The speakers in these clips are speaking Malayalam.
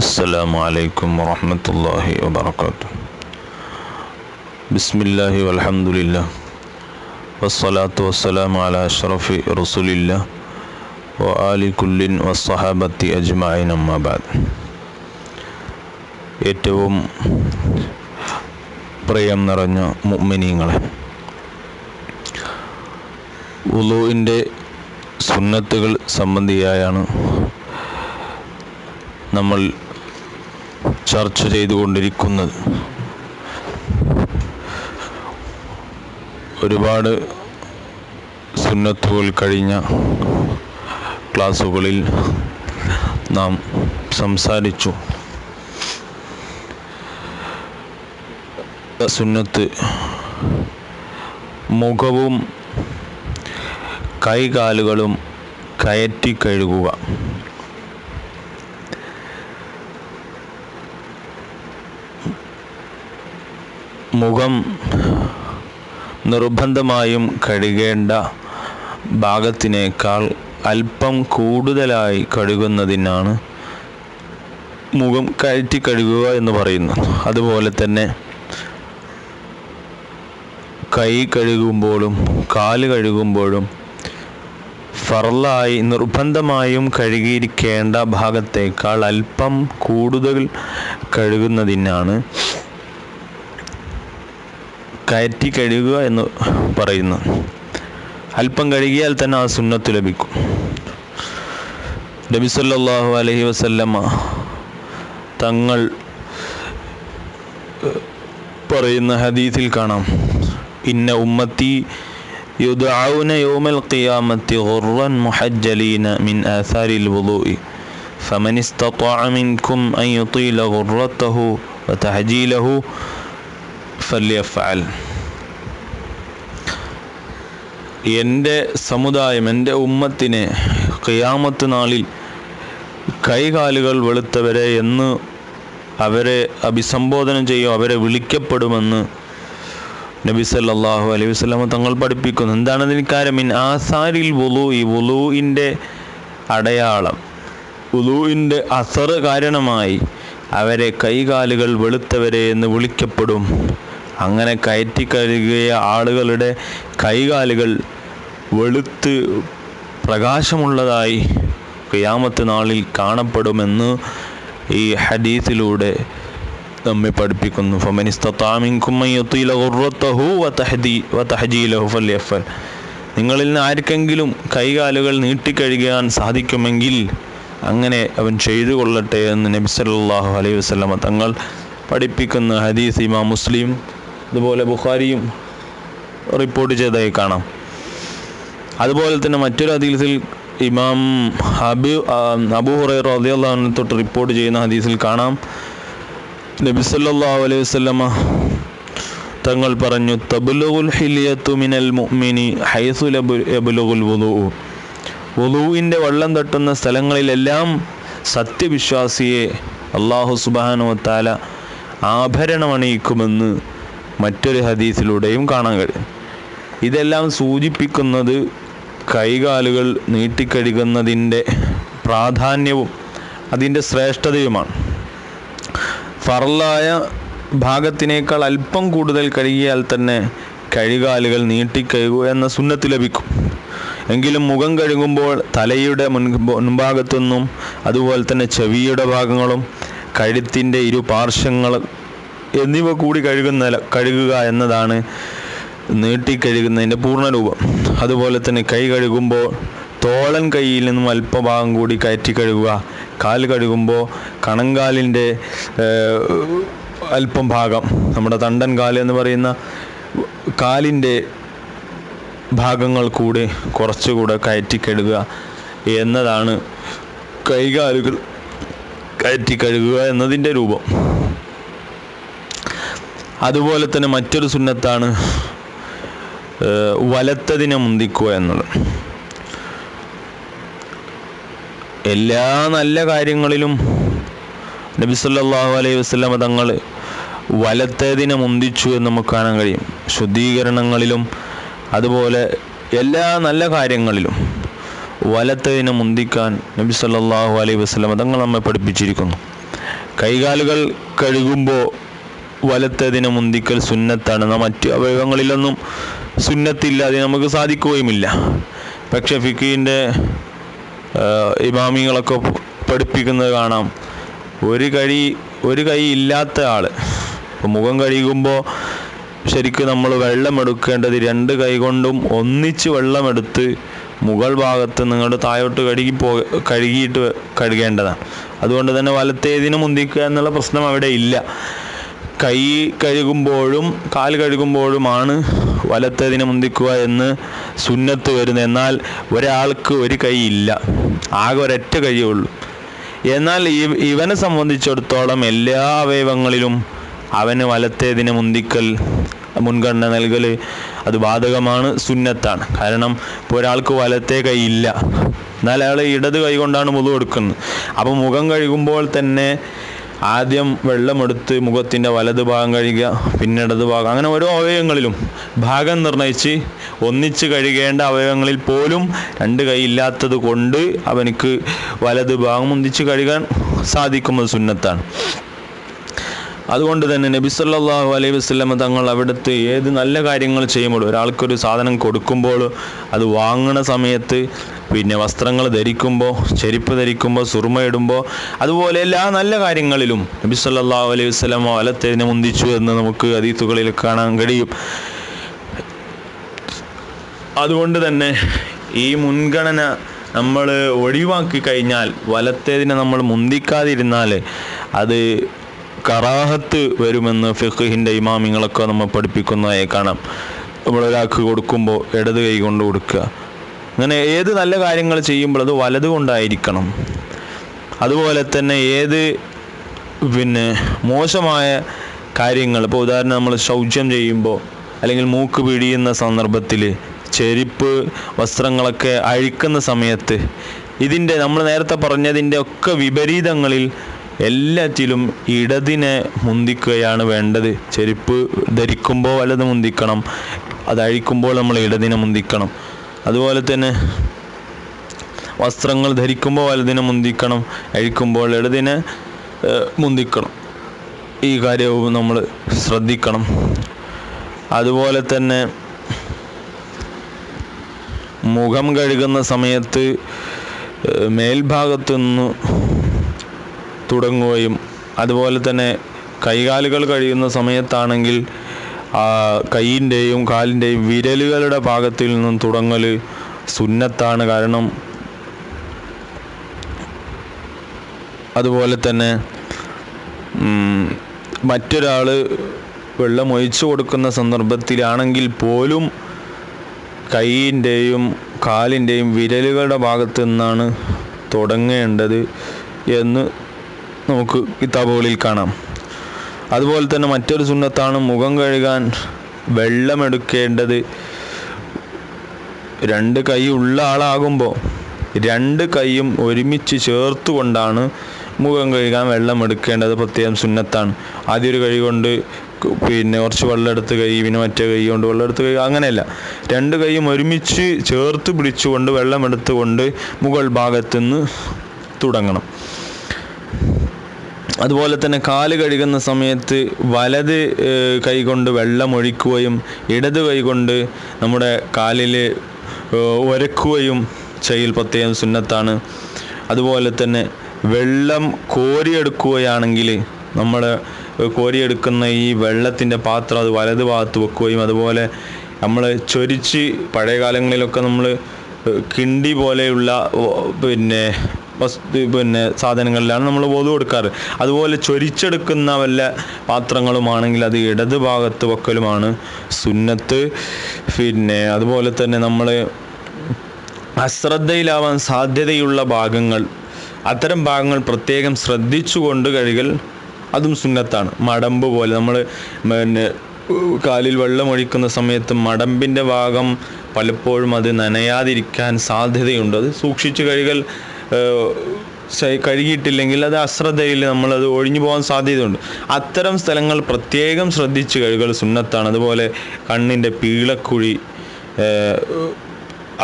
السلام عليكم ورحمة الله وبركاته بسم الله والحمد لله والصلاة والسلام على أشرف رسول الله وآل كل والصحابة أجمعين أما بعد ഏറ്റവും പ്രിയം നിറഞ്ഞ മുഅ്മിനീങ്ങളെ ഉളുവിൻ്റെ സുന്നത്തുകൾ സംബന്ധിയായാണ് നമ്മൾ ചർച്ച ചെയ്തുകൊണ്ടിരിക്കുന്നത്. ഒരുപാട് സുന്നത്തുകൾ കഴിഞ്ഞ ക്ലാസ്സുകളിൽ നാം സംസാരിച്ചു. സുന്നത്ത് മുഖവും കൈകാലുകളും കയറ്റി കഴുകുക. മുഖം നിർബന്ധമായും കഴുകേണ്ട ഭാഗത്തിനേക്കാൾ അല്പം കൂടുതലായി കഴുകുന്നതിനാണ് മുഖം കയറ്റി കഴുകുക എന്ന് പറയുന്നത്. അതുപോലെ തന്നെ കൈ കഴുകുമ്പോഴും കാൽ കഴുകുമ്പോഴും ഫറലായി നിർബന്ധമായും കഴുകിയിരിക്കേണ്ട ഭാഗത്തേക്കാൾ അല്പം കൂടുതൽ കഴുകുന്നതിനാണ് കയറ്റി കഴുകുക എന്ന് പറയുന്നു അല്പം കഴുകിയാൽ തന്നെ ആ സുന്നത്ത് ലഭിക്കും നബി സല്ലല്ലാഹു അലൈഹി വസല്ലമ തങ്ങൾ പറയുന്ന ഹദീസിൽ കാണാം ഇന്ന ഉമ്മത്തി യുദ്ഔന യൗമൽ ഖിയാമത്തി ഗുർറൻ മുഹജ്ജലീന മിൻ ആസാരിൽ വുളൂഇ فمن استطاع منكم أن يطيل غرته وتحجيله ഫല്യഫഅൽ എന്റെ സമുദായം എന്റെ ഉമ്മത്തിനെ ഖിയാമത്ത് നാളിൽ കൈകാലുകൾ വെളുത്തവരെ എന്ന് അവരെ അഭിസംബോധന ചെയ്യും അവരെ വിളിക്കപ്പെടുമെന്ന് നബി സല്ലാഹു അലൈഹി വസ്ലാമ തങ്ങൾ പഠിപ്പിക്കുന്നു. എന്താണ് അതിന് കാര്യം? ഇൻ ആസാരിൽ വുലു ഈ വുലുവിന്റെ അടയാളം. വുലുവിന്റെ അസറ് കാരണമായി അവരെ കൈകാലുകൾ വെളുത്തവരെ എന്ന് വിളിക്കപ്പെടും. അങ്ങനെ കയറ്റി കഴുകിയ ആളുകളുടെ കൈകാലുകൾ വെളുത്ത് പ്രകാശമുള്ളതായി ക്രിയാമത്ത് നാളിൽ കാണപ്പെടുമെന്ന് ഈ ഹദീസിലൂടെ നമ്മെ പഠിപ്പിക്കുന്നു. നിങ്ങളിൽ നിന്ന് ആർക്കെങ്കിലും കൈകാലുകൾ നീട്ടിക്കഴുകാൻ സാധിക്കുമെങ്കിൽ അങ്ങനെ അവൻ ചെയ്തു കൊള്ളട്ടെ എന്ന് നബി സല്ലല്ലാഹു അലൈഹി വസല്ലമ തങ്ങൾ പഠിപ്പിക്കുന്ന ഹദീസ് ഇമാം മുസ്ലിം അതുപോലെ ബുഖാരിയും റിപ്പോർട്ട് ചെയ്തതായി കാണാം. അതുപോലെ തന്നെ മറ്റൊരു ഹദീസിൽ ഇമാം അബു അബു ഹുറൈ അൻഹു തൊട്ട് റിപ്പോർട്ട് ചെയ്യുന്ന ഹദീസിൽ കാണാം. നബി സല്ലാ അലൈഹി വസല്ലമ തങ്ങൾ പറഞ്ഞു തബ്ലുഗുൽ ഹിലിയത്തു മിനൽ മുഅ്മിനി വുദൂ വെള്ളം തട്ടുന്ന സ്ഥലങ്ങളിലെല്ലാം സത്യവിശ്വാസിയെ അള്ളാഹു സുബാനുവത്താല താല ആഭരണമണിയിക്കുമെന്ന് മറ്റൊരു ഹദീസിലൂടെയും കാണാൻ കഴിയും. ഇതെല്ലാം സൂചിപ്പിക്കുന്നത് കൈകാലുകൾ നീട്ടിക്കഴുകുന്നതിന്റെ പ്രാധാന്യവും അതിന്റെ ശ്രേഷ്ഠതയുമാണ്. ഫറലായ ഭാഗത്തിനേക്കാൾ അല്പം കൂടുതൽ കഴുകിയാൽ തന്നെ കഴുകാലുകൾ നീട്ടിക്കഴുകുക എന്ന സുന്നത്ത് ലഭിക്കും. എങ്കിലും മുഖം കഴുകുമ്പോൾ തലയുടെ മുൻ മുൻഭാഗത്തുനിന്നും അതുപോലെ തന്നെ ചെവിയുടെ ഭാഗങ്ങളും കഴുത്തിന്റെ ഇരു പാർശ്വങ്ങൾ എന്നിവ കൂടി കഴുകുന്ന കഴുകുക എന്നതാണ് നീട്ടി നീട്ടിക്കഴുകുന്നതിന്റെ പൂർണരൂപം. അതുപോലെ തന്നെ കൈ കഴുകുമ്പോൾ തോളൻ കൈയിൽ നിന്നും അല്പഭാഗം കൂടി കയറ്റി കഴുകുക. കാൽ കഴുകുമ്പോൾ കണങ്കാലിന്റെ അല്പം ഭാഗം നമ്മുടെ തണ്ടൻ കാൽ എന്ന് പറയുന്ന കാലിന്റെ ഭാഗങ്ങൾ കൂടി കുറച്ചുകൂടെ കയറ്റി കഴുകുക എന്നതാണ് കൈകാലുകൾ കയറ്റി കഴുകുക എന്നതിന്റെ രൂപം. അതുപോലെ തന്നെ മറ്റൊരു സുന്നത്താണ് വലത്തതിനെ മുന്തിക്കുക എന്നത്. എല്ലാ നല്ല കാര്യങ്ങളിലും നബി സല്ലല്ലാഹു അലൈഹി വസല്ലമ തങ്ങൾ വലത്തേതിനെ മുന്തിച്ചു എന്ന് നമുക്ക് കാണാൻ കഴിയും. ശുദ്ധീകരണങ്ങളിലും അതുപോലെ എല്ലാ നല്ല കാര്യങ്ങളിലും വലത്തതിനെ മുന്തിക്കാൻ നബി സല്ലല്ലാഹു അലൈഹി വസല്ലം തങ്ങൾ നമ്മെ പഠിപ്പിച്ചിരിക്കുന്നു. കൈകാലുകൾ കഴുകുമ്പോൾ വലത്തതിനെ മുന്തിക്കൽ സുന്നത്താണ്. മറ്റ് അവയവങ്ങളിലൊന്നും സുന്നത്തില്ലാതെ നമുക്ക് സാധിക്കുകയുമില്ല. പക്ഷെ ഫിക്കീന്റെ ഇമാമികളൊക്കെ പഠിപ്പിക്കുന്നത് കാണാം. ഒരു കഴി ഒരു കൈ ഇല്ലാത്ത ആൾ മുഖം കഴുകുമ്പോൾ ശരിക്കും നമ്മൾ വെള്ളമെടുക്കേണ്ടത് രണ്ട് കൈ കൊണ്ടും ഒന്നിച്ച് വെള്ളമെടുത്ത് മുകൾ ഭാഗത്ത് നിങ്ങളുടെ താഴോട്ട് കഴുകി പോ കഴുകിയിട്ട് കഴുകേണ്ടതാണ്. അതുകൊണ്ട് തന്നെ വലത്തേതിന് മുന്തിക്കുക എന്നുള്ള പ്രശ്നം അവിടെ ഇല്ല. കൈ കഴുകുമ്പോഴും കാൽ കഴുകുമ്പോഴുമാണ് വലത്തതിനെ മുന്തിക്കുക എന്ന് സുന്നത്ത് വരുന്നത്. എന്നാൽ ഒരാൾക്ക് ഒരു കൈ ഇല്ല. ആകെ ഒരൊറ്റ കൈയേ ഉള്ളൂ. എന്നാൽ ഇവനെ സംബന്ധിച്ചിടത്തോളം എല്ലാ അവയവങ്ങളിലും അവന് വലത്തേതിനെ മുന്തിക്കൽ മുൻഗണന നൽകൽ അത് ബാധകമാണ് സുന്നത്താണ്. കാരണം ഇപ്പോൾ ഒരാൾക്ക് വലത്തേ കൈ ഇല്ല. എന്നാൽ അയാൾ ഇടത് കൈ കൊണ്ടാണ് മുതു കൊടുക്കുന്നത് അപ്പോൾ മുഖം കഴുകുമ്പോൾ തന്നെ ആദ്യം വെള്ളമെടുത്ത് മുഖത്തിന്റെ വലത് ഭാഗം കഴുകുക പിന്നെ ഇടത് ഭാഗം. അങ്ങനെ ഓരോ അവയവങ്ങളിലും ഭാഗം നിർണയിച്ച് ഒന്നിച്ച് കഴുകേണ്ട അവയവങ്ങളിൽ പോലും രണ്ട് കൈ ഇല്ലാത്തത് കൊണ്ട് അവനിക്ക് വലത് ഭാഗം ഒന്നിച്ച് കഴുകാൻ സാധിക്കുന്നത് സുന്നത്താണ്. അതുകൊണ്ട് തന്നെ നബി സല്ലല്ലാഹു അലൈഹി വസ്ലമ തങ്ങൾ അവിടുത്തെ ഏത് നല്ല കാര്യങ്ങൾ ചെയ്യുമ്പോൾ ഒരാൾക്കൊരു സാധനം കൊടുക്കുമ്പോൾ അത് വാങ്ങണ സമയത്ത് പിന്നെ വസ്ത്രങ്ങൾ ധരിക്കുമ്പോൾ ചെരുപ്പ് ധരിക്കുമ്പോൾ സുറുമ ഇടുമ്പോൾ അതുപോലെ എല്ലാ നല്ല കാര്യങ്ങളിലും നബി സല്ലല്ലാഹു അലൈഹി വസ്ലമ വലത്തേതിനെ മുന്തിച്ചു എന്ന് നമുക്ക് അതീത്തുകളിൽ കാണാൻ കഴിയും. അതുകൊണ്ട് തന്നെ ഈ മുൻഗണന നമ്മൾ ഒഴിവാക്കി കഴിഞ്ഞാൽ വലത്തേതിനെ നമ്മൾ മുന്തിക്കാതിരുന്നാൽ അത് കറാഹത്ത് വരുമെന്ന് ഫിഖിന്റെ ഇമാമിങ്ങളൊക്കെ നമ്മൾ പഠിപ്പിക്കുന്നതായി കാണാം. നമ്മൾ ഒരാൾക്ക് കൊടുക്കുമ്പോൾ ഇടത് കൈ കൊണ്ട് കൊടുക്കുക. അങ്ങനെ ഏത് നല്ല കാര്യങ്ങൾ ചെയ്യുമ്പോൾ അത് വലത് കൊണ്ടായിരിക്കണം. അതുപോലെ തന്നെ ഏത് പിന്നെ മോശമായ കാര്യങ്ങൾ ഇപ്പോൾ ഉദാഹരണം നമ്മൾ ശൗചം ചെയ്യുമ്പോൾ അല്ലെങ്കിൽ മൂക്ക് പിടിയുന്ന സന്ദർഭത്തിൽ ചെരുപ്പ് വസ്ത്രങ്ങളൊക്കെ അഴിക്കുന്ന സമയത്ത് ഇതിന്റെ നമ്മൾ നേരത്തെ പറഞ്ഞതിന്റെ ഒക്കെ വിപരീതങ്ങളിൽ എല്ലാറ്റിലും ഇടതിനെ മുന്തിക്കുകയാണ് വേണ്ടത്. ചെരുപ്പ് ധരിക്കുമ്പോൾ വലത് മുന്തിക്കണം അത് അഴിക്കുമ്പോൾ നമ്മൾ ഇടതിനെ മുന്തിക്കണം. അതുപോലെ തന്നെ വസ്ത്രങ്ങൾ ധരിക്കുമ്പോൾ വലതിനെ മുന്തിക്കണം അഴിക്കുമ്പോൾ ഇടതിനെ മുന്തിക്കണം. ഈ കാര്യവും നമ്മൾ ശ്രദ്ധിക്കണം. അതുപോലെ തന്നെ മുഖം കഴുകുന്ന സമയത്ത് മേൽഭാഗത്തു നിന്ന് തുടങ്ങുകയും അതുപോലെ തന്നെ കൈകാലുകൾ കഴിയുന്ന സമയത്താണെങ്കിൽ കൈയിന്റെയും കാലിന്റെയും വിരലുകളുടെ ഭാഗത്തിൽ നിന്നും തുടങ്ങൽ സുന്നത്താണ് കാരണം. അതുപോലെ തന്നെ മറ്റൊരാൾ വെള്ളം ഒഴിച്ചു കൊടുക്കുന്ന സന്ദർഭത്തിലാണെങ്കിൽ പോലും കൈയിന്റെയും കാലിന്റെയും വിരലുകളുടെ ഭാഗത്തു നിന്നാണ് തുടങ്ങേണ്ടത് എന്ന് നമുക്ക് കിതാബുകളിൽ കാണാം. അതുപോലെ തന്നെ മറ്റൊരു സുന്നത്താണ് മുഖം കഴുകാൻ വെള്ളമെടുക്കേണ്ടത്. രണ്ട് കൈ ഉള്ള ആളാകുമ്പോൾ രണ്ട് കൈയും ഒരുമിച്ച് ചേർത്തുകൊണ്ടാണ് മുഖം കഴുകാൻ വെള്ളം എടുക്കേണ്ടത് പ്രത്യേകം സുന്നത്താണ്. ആദ്യം ഒരു കൈ കൊണ്ട് പിന്നെ കുറച്ച് വെള്ളം എടുത്ത് കൈ പിന്നെ മറ്റേ കൈ കൊണ്ട് വെള്ളം എടുത്ത് കൈ അങ്ങനെയല്ല. രണ്ട് കൈയും ഒരുമിച്ച് ചേർത്ത് പിടിച്ചുകൊണ്ട് വെള്ളം എടുത്തുകൊണ്ട് മുകൾ ഭാഗത്തുനിന്ന് തുടങ്ങണം. അതുപോലെ തന്നെ കാൽ കഴുകുന്ന സമയത്ത് വലത് കൈകൊണ്ട് കൈ കൊണ്ട് വെള്ളം ഒഴിക്കുകയും ഇടത് കൈകൊണ്ട് നമ്മുടെ കാലിൽ ഒരക്കുകയും ചെയ്യൽ പ്രത്യേകം സുന്നത്താണ്. അതുപോലെ തന്നെ വെള്ളം കോരിയെടുക്കുകയാണെങ്കിൽ നമ്മൾ കോരിയെടുക്കുന്ന ഈ വെള്ളത്തിന്റെ പാത്രം അത് വലത് ഭാഗത്ത് വെക്കുകയും അതുപോലെ നമ്മൾ ചൊരിച്ച് പഴയ കാലങ്ങളിലൊക്കെ നമ്മൾ കിണ്ടി പോലെയുള്ള പിന്നെ വസ്തു പിന്നെ സാധനങ്ങളിലാണ് നമ്മൾ വധു കൊടുക്കാറ്. അതുപോലെ ചൊരിച്ചെടുക്കുന്ന വല്ല പാത്രങ്ങളുമാണെങ്കിൽ അത് ഇടത് ഭാഗത്ത് വെക്കലുമാണ് സുന്നത്ത്. പിന്നെ അതുപോലെ തന്നെ നമ്മൾ അശ്രദ്ധയിലാവാൻ സാധ്യതയുള്ള ഭാഗങ്ങൾ. അത്തരം ഭാഗങ്ങൾ പ്രത്യേകം ശ്രദ്ധിച്ചുകൊണ്ട് കഴുകൽ അതും സുന്നത്താണ്. മടമ്പ് പോലെ നമ്മൾ പിന്നെ കാലിൽ വെള്ളമൊഴിക്കുന്ന സമയത്ത് മടമ്പിന്റെ ഭാഗം പലപ്പോഴും അത് നനയാതിരിക്കാൻ സാധ്യതയുണ്ട്. അത് സൂക്ഷിച്ച് കഴുകൽ കഴുകിയിട്ടില്ലെങ്കിൽ അത് അശ്രദ്ധയിൽ നമ്മളത് ഒഴിഞ്ഞു പോകാൻ സാധ്യതയുണ്ട്. അത്തരം സ്ഥലങ്ങൾ പ്രത്യേകം ശ്രദ്ധിച്ച് കഴുകൽ സുന്നത്താണ്. അതുപോലെ കണ്ണിന്റെ പീളക്കുഴി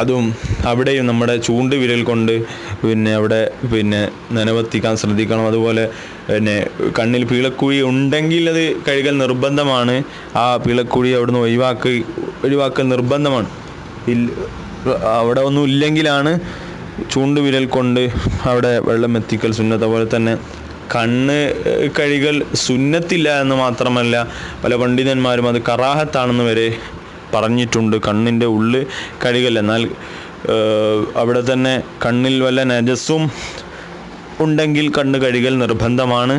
അതും അവിടെയും നമ്മുടെ ചൂണ്ട് വിരൽ കൊണ്ട് പിന്നെ അവിടെ പിന്നെ നനവത്തിക്കാൻ ശ്രദ്ധിക്കണം. അതുപോലെ പിന്നെ കണ്ണിൽ പീളക്കുഴി ഉണ്ടെങ്കിൽ അത് കഴുകൽ നിർബന്ധമാണ്. ആ പീളക്കുഴി അവിടുന്ന് ഒഴിവാക്കി ഒഴിവാക്കൽ നിർബന്ധമാണ്. അവിടെ ഒന്നും ഇല്ലെങ്കിലാണ് ചൂണ്ടുവിരൽ കൊണ്ട് അവിടെ വെള്ളം എത്തിക്കൽ സുന്നത്ത്. അതുപോലെ തന്നെ കണ്ണ് കഴികൾ കഴുകൽ സുന്നത്തില്ല എന്ന് മാത്രമല്ല പല പണ്ഡിതന്മാരും അത് കറാഹത്താണെന്ന് വരെ പറഞ്ഞിട്ടുണ്ട്. കണ്ണിന്റെ ഉള്ളിൽ കഴുകൽ. എന്നാൽ അവിടെ തന്നെ കണ്ണിൽ വല്ല നജസ്സും ഉണ്ടെങ്കിൽ കണ്ണ് കഴുകൽ നിർബന്ധമാണ്.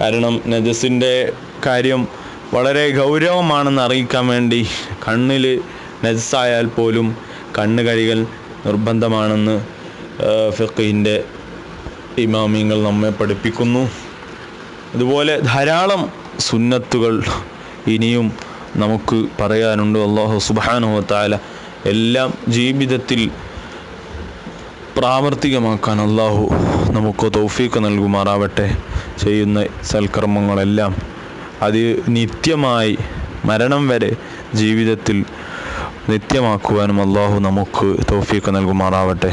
കാരണം നജസിന്റെ കാര്യം വളരെ ഗൗരവമാണെന്ന് അറിയിക്കാൻ വേണ്ടി കണ്ണിൽ നജസ്സായാൽ പോലും കണ്ണ് കഴുകൽ നിർബന്ധമാണെന്ന് ഫിഖിന്റെ ഇമാമിങ്ങൾ നമ്മെ പഠിപ്പിക്കുന്നു. അതുപോലെ ധാരാളം സുന്നത്തുകൾ ഇനിയും നമുക്ക് പറയാനുണ്ട്. അള്ളാഹു സുബാനുഹത്താല എല്ലാം ജീവിതത്തിൽ പ്രാവർത്തികമാക്കാൻ അള്ളാഹു നമുക്ക് തൗഫീക്ക് നൽകുമാറാവട്ടെ. ചെയ്യുന്ന സൽക്കർമ്മങ്ങളെല്ലാം അത് നിത്യമായി മരണം വരെ ജീവിതത്തിൽ നിത്യമാക്കുവാനും അള്ളാഹു നമുക്ക് തൗഫീക്ക് നൽകുമാറാവട്ടെ.